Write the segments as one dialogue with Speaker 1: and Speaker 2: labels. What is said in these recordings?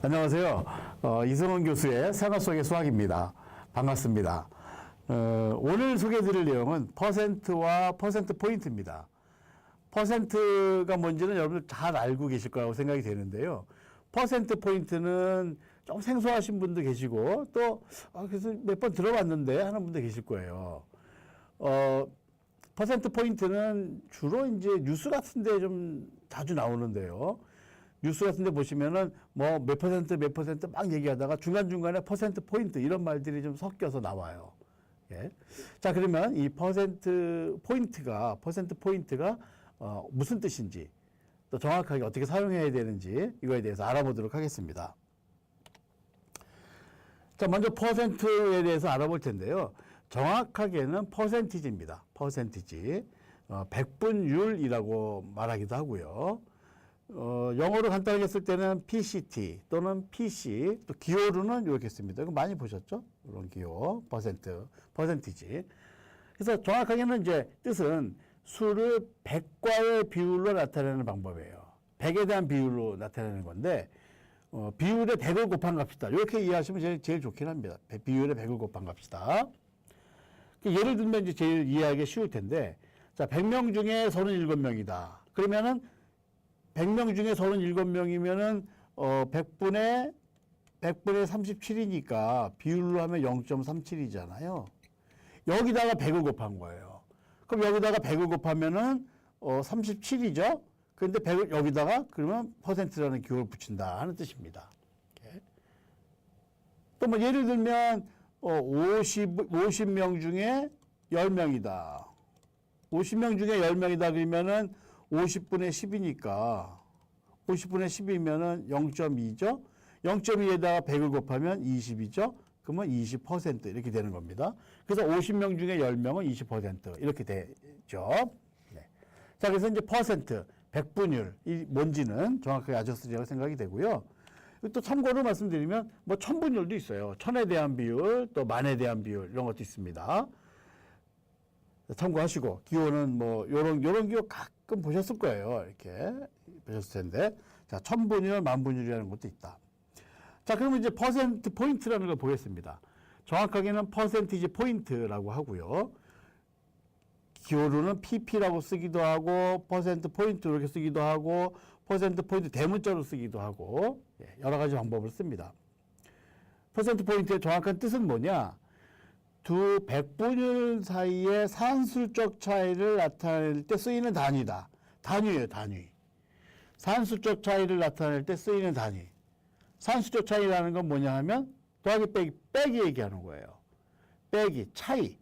Speaker 1: 안녕하세요. 어, 이성원 교수의 생활 속의 수학입니다. 반갑습니다. 어, 오늘 소개해드릴 내용은 퍼센트와 퍼센트 포인트입니다. 퍼센트가 뭔지는 여러분들 잘 알고 계실 거라고 생각이 되는데요. 퍼센트 포인트는 좀 생소하신 분도 계시고 또 아, 그래서 몇 번 들어봤는데 하는 분도 계실 거예요. 어, 퍼센트 포인트는 주로 이제 뉴스 같은데 좀 자주 나오는데요. 뉴스 같은 데 보시면은 뭐 몇 퍼센트 몇 퍼센트 막 얘기하다가 중간중간에 퍼센트 포인트 이런 말들이 좀 섞여서 나와요. 예. 자, 그러면 이 퍼센트 포인트가 퍼센트 포인트가 어, 무슨 뜻인지 또 정확하게 어떻게 사용해야 되는지 이거에 대해서 알아보도록 하겠습니다. 자, 먼저 퍼센트에 대해서 알아볼 텐데요. 정확하게는 퍼센티지입니다. 퍼센티지. 어, 백분율이라고 말하기도 하고요. 어, 영어로 간단하게 쓸 때는 PCT 또는 PC, 또 기호로는 이렇게 씁니다. 이거 많이 보셨죠? 이런 기호, 퍼센트, 퍼센티지. 그래서 정확하게는 이제 뜻은 수를 100과의 비율로 나타내는 방법이에요. 100에 대한 비율로 나타내는 건데, 어, 비율에 100을 곱한 값이다. 이렇게 이해하시면 제일, 제일 좋긴 합니다. 배- 비율에 100을 곱한 값이다. 그 예를 들면 이제 제일 이해하기 쉬울 텐데, 자, 100명 중에 37명이다. 그러면은 100명 중에 37명이면은 어 100분의 100분의 37이니까 비율로 하면 0.37이잖아요. 여기다가 100을 곱한 거예요. 그럼 여기다가 100을 곱하면은 어 37이죠. 근데 100을 여기다가 그러면 퍼센트라는 기호를 붙인다 하는 뜻입니다. 또 뭐 예를 들면 어 50, 50명 중에 10명이다. 50명 중에 10명이다 그러면은 50분의 10이니까 50분의 10이면은 0.2죠. 0.2에다가 100을 곱하면 20이죠. 그러면 20% 이렇게 되는 겁니다. 그래서 50명 중에 10명은 20% 이렇게 되죠. 네. 자, 그래서 이제 퍼센트, 백분율, 이 뭔지는 정확하게 아셨으리라고 생각이 되고요. 또 참고로 말씀드리면 뭐 천분율도 있어요. 천에 대한 비율, 또 만에 대한 비율 이런 것도 있습니다. 참고하시고 기호는 뭐 요런 요런 기호 가끔 보셨을 거예요. 이렇게 보셨을 텐데 자 천분율, 만분율이라는 것도 있다. 자 그러면 이제 퍼센트 포인트라는 걸 보겠습니다. 정확하게는 퍼센티지 포인트라고 하고요. 기호로는 pp라고 쓰기도 하고 퍼센트 포인트 이렇게 쓰기도 하고 퍼센트 포인트 대문자로 쓰기도 하고 예, 여러 가지 방법을 씁니다. 퍼센트 포인트의 정확한 뜻은 뭐냐? 두 백분율 사이의 산술적 차이를 나타낼 때 쓰이는 단위다. 단위예요, 단위. 산술적 차이를 나타낼 때 쓰이는 단위. 산술적 차이라는 건 뭐냐 하면 더하기 빼기, 빼기 얘기하는 거예요. 빼기, 차이.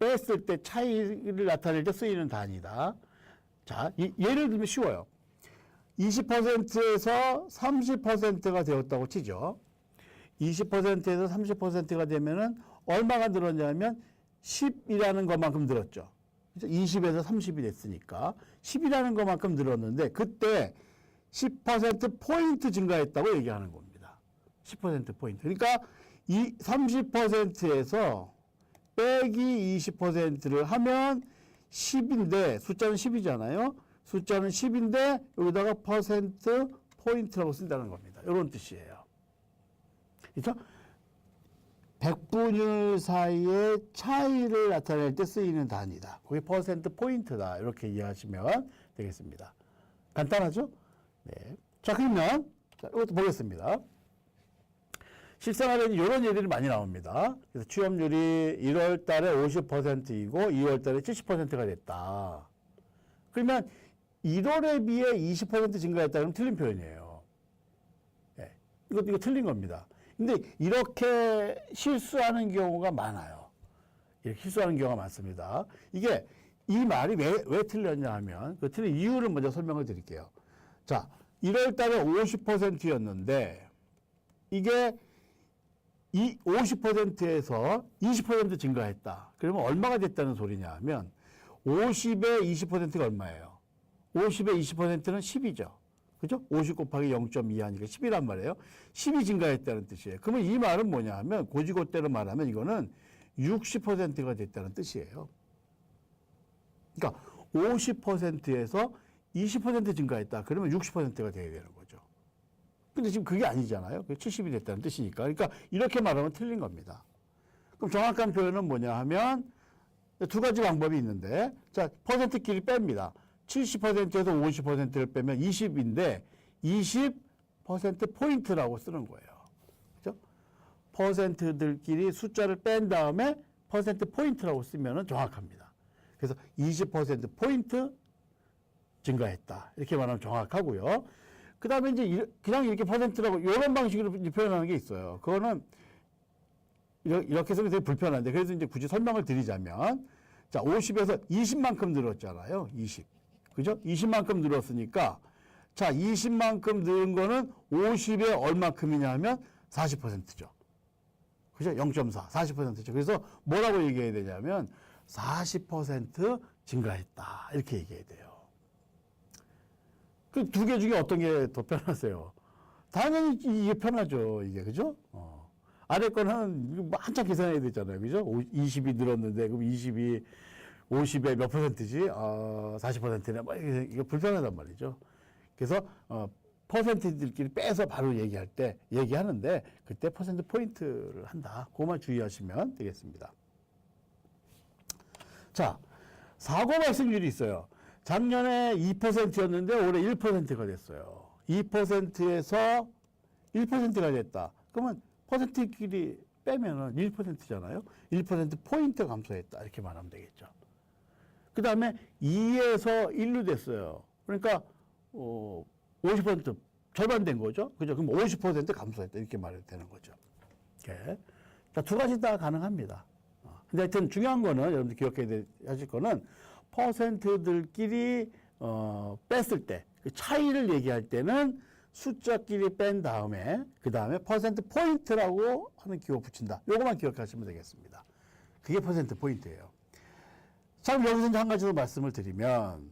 Speaker 1: 뺐을 때 차이를 나타낼 때 쓰이는 단위다. 자, 이- 예를 들면 쉬워요. 20%에서 30%가 되었다고 치죠. 20%에서 30%가 되면은 얼마가 늘었냐면 10이라는 것만큼 늘었죠. 20에서 30이 됐으니까 10이라는 것만큼 늘었는데 그때 10% 포인트 증가했다고 얘기하는 겁니다. 10% 포인트. 그러니까 이 30%에서 빼기 20%를 하면 10인데 숫자는 10이잖아요. 숫자는 10인데 여기다가 퍼센트 포인트라고 쓴다는 겁니다. 이런 뜻이에요. 그렇죠? 백분율 사이의 차이를 나타낼 때 쓰이는 단위다. 그게 퍼센트 포인트다. 이렇게 이해하시면 되겠습니다. 간단하죠? 네. 자, 그러면, 자, 이것도 보겠습니다. 실생활에는 이런 예들이 많이 나옵니다. 그래서 취업률이 1월 달에 50%이고 2월 달에 70%가 됐다. 그러면 1월에 비해 20% 증가했다는 틀린 표현이에요. 예. 이거, 이거 틀린 겁니다. 근데 이렇게 실수하는 경우가 많아요. 이렇게 실수하는 경우가 많습니다. 이게 이 말이 왜, 왜 틀렸냐 하면 그 틀린 이유를 먼저 설명을 드릴게요. 자, 1월 달에 50%였는데 이게 이 50%에서 20% 증가했다. 그러면 얼마가 됐다는 소리냐 하면 50에 20%가 얼마예요? 50에 20%는 10이죠. 그죠? 50 곱하기 0.2 하니까 10이란 말이에요. 10이 증가했다는 뜻이에요. 그러면 이 말은 뭐냐 하면 고지고대로 말하면 이거는 60%가 됐다는 뜻이에요. 그러니까 50%에서 20% 증가했다. 그러면 60%가 돼야 되는 거죠. 근데 지금 그게 아니잖아요. 70이 됐다는 뜻이니까. 그러니까 이렇게 말하면 틀린 겁니다. 그럼 정확한 표현은 뭐냐 하면 두 가지 방법이 있는데 자 퍼센트끼리 뺍니다. 70%에서 50%를 빼면 20인데 20% 포인트라고 쓰는 거예요. 그죠? 퍼센트들끼리 숫자를 뺀 다음에 퍼센트 포인트라고 쓰면은 정확합니다. 그래서 20% 포인트 증가했다. 이렇게 말하면 정확하고요. 그 다음에 이제 이- 그냥 이렇게 퍼센트라고 이런 방식으로 표현하는 게 있어요. 그거는 이렇게 쓰면 되게 불편한데 그래서 이제 굳이 설명을 드리자면 자 50에서 20만큼 늘었잖아요. 20. 그죠? 20만큼 늘었으니까 자 20만큼 늘은 거는 50에 얼마큼이냐 하면 40%죠. 그죠? 0.4, 40%죠. 그래서 뭐라고 얘기해야 되냐면 40% 증가했다. 이렇게 얘기해야 돼요. 그 두 개 중에 어떤 게 더 편하세요? 당연히 이게 편하죠. 이게 그죠? 어. 아래 거는 이거 뭐 한참 계산해야 되잖아요. 그죠? 오- 20이 늘었는데 그럼 20이 50에 몇 퍼센트지? 어, 40%네. 뭐 이게, 이게 불편하단 말이죠. 그래서 어, 퍼센트들끼리 빼서 바로 얘기할 때 얘기하는데 그때 퍼센트 포인트를 한다. 그것만 주의하시면 되겠습니다. 자, 사고 발생률이 있어요. 작년에 2%였는데 올해 1%가 됐어요. 2%에서 1%가 됐다. 그러면 퍼센트끼리 빼면은 1%잖아요. 1% 포인트 감소했다. 이렇게 말하면 되겠죠. 그 다음에 2에서 1로 됐어요. 그러니까, 어, 50% 절반 된 거죠. 그죠? 그럼 50% 감소했다. 이렇게 말해도 되는 거죠. 이렇게. 자, 두 가지 다 가능합니다. 어, 근데 하여튼 중요한 거는 여러분들 기억해야 되- 하실 거는 퍼센트들끼리 어, 뺐을 때 그 차이를 얘기할 때는 숫자끼리 뺀 다음에 그 다음에 퍼센트 포인트라고 하는 기호 붙인다. 요거만 기억하시면 되겠습니다. 그게 퍼센트 포인트예요. 자, 여기서 이제 한 가지 더 말씀을 드리면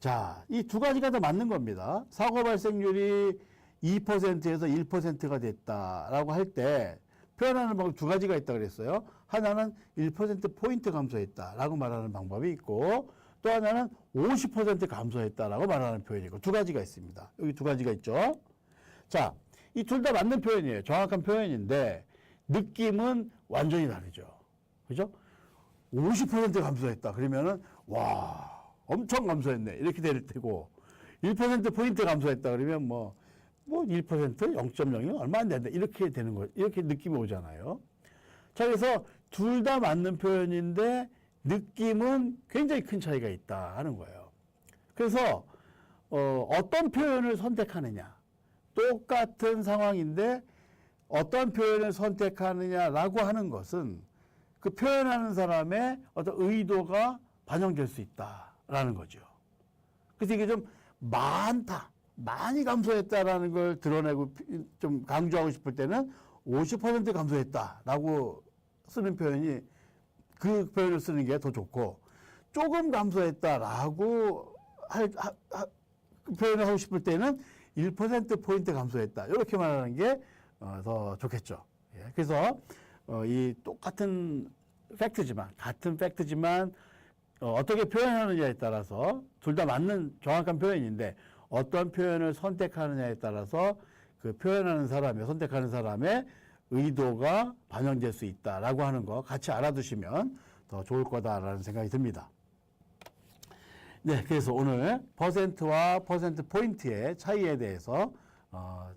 Speaker 1: 자, 이 두 가지가 다 맞는 겁니다. 사고 발생률이 2%에서 1%가 됐다라고 할 때 표현하는 방법 두 가지가 있다 그랬어요. 하나는 1% 포인트 감소했다라고 말하는 방법이 있고 또 하나는 50% 감소했다라고 말하는 표현이 있고 두 가지가 있습니다. 여기 두 가지가 있죠. 자, 이 둘 다 맞는 표현이에요. 정확한 표현인데 느낌은 완전히 다르죠. 그죠? 50% 감소했다. 그러면은 와 엄청 감소했네 이렇게 될 테고 1% 포인트 감소했다 그러면 뭐 뭐 1% 0.0이 얼마 안 된다 이렇게 되는 거 이렇게 느낌이 오잖아요. 자 그래서 둘 다 맞는 표현인데 느낌은 굉장히 큰 차이가 있다 하는 거예요. 그래서 어, 어떤 표현을 선택하느냐 똑같은 상황인데 어떤 표현을 선택하느냐라고 하는 것은 그 표현하는 사람의 어떤 의도가 반영될 수 있다라는 거죠. 그래서 이게 좀 많다, 많이 감소했다라는 걸 드러내고 피- 좀 강조하고 싶을 때는 50% 감소했다라고 쓰는 표현이 그 표현을 쓰는 게 더 좋고 조금 감소했다라고 할, 하, 하, 그 표현을 하고 싶을 때는 1% 포인트 감소했다 이렇게 말하는 게 어, 더 좋겠죠. 예, 그래서 어, 이 똑같은 팩트지만 같은 팩트지만 어, 어떻게 표현하느냐에 따라서 둘 다 맞는 정확한 표현인데 어떤 표현을 선택하느냐에 따라서 그 표현하는 사람의 선택하는 사람의 의도가 반영될 수 있다라고 하는 거 같이 알아두시면 더 좋을 거다라는 생각이 듭니다. 네, 그래서 오늘 퍼센트와 퍼센트 포인트의 차이에 대해서 어,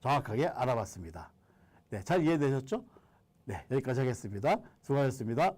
Speaker 1: 정확하게 알아봤습니다. 네, 잘 이해되셨죠? 네, 여기까지 하겠습니다. 수고하셨습니다.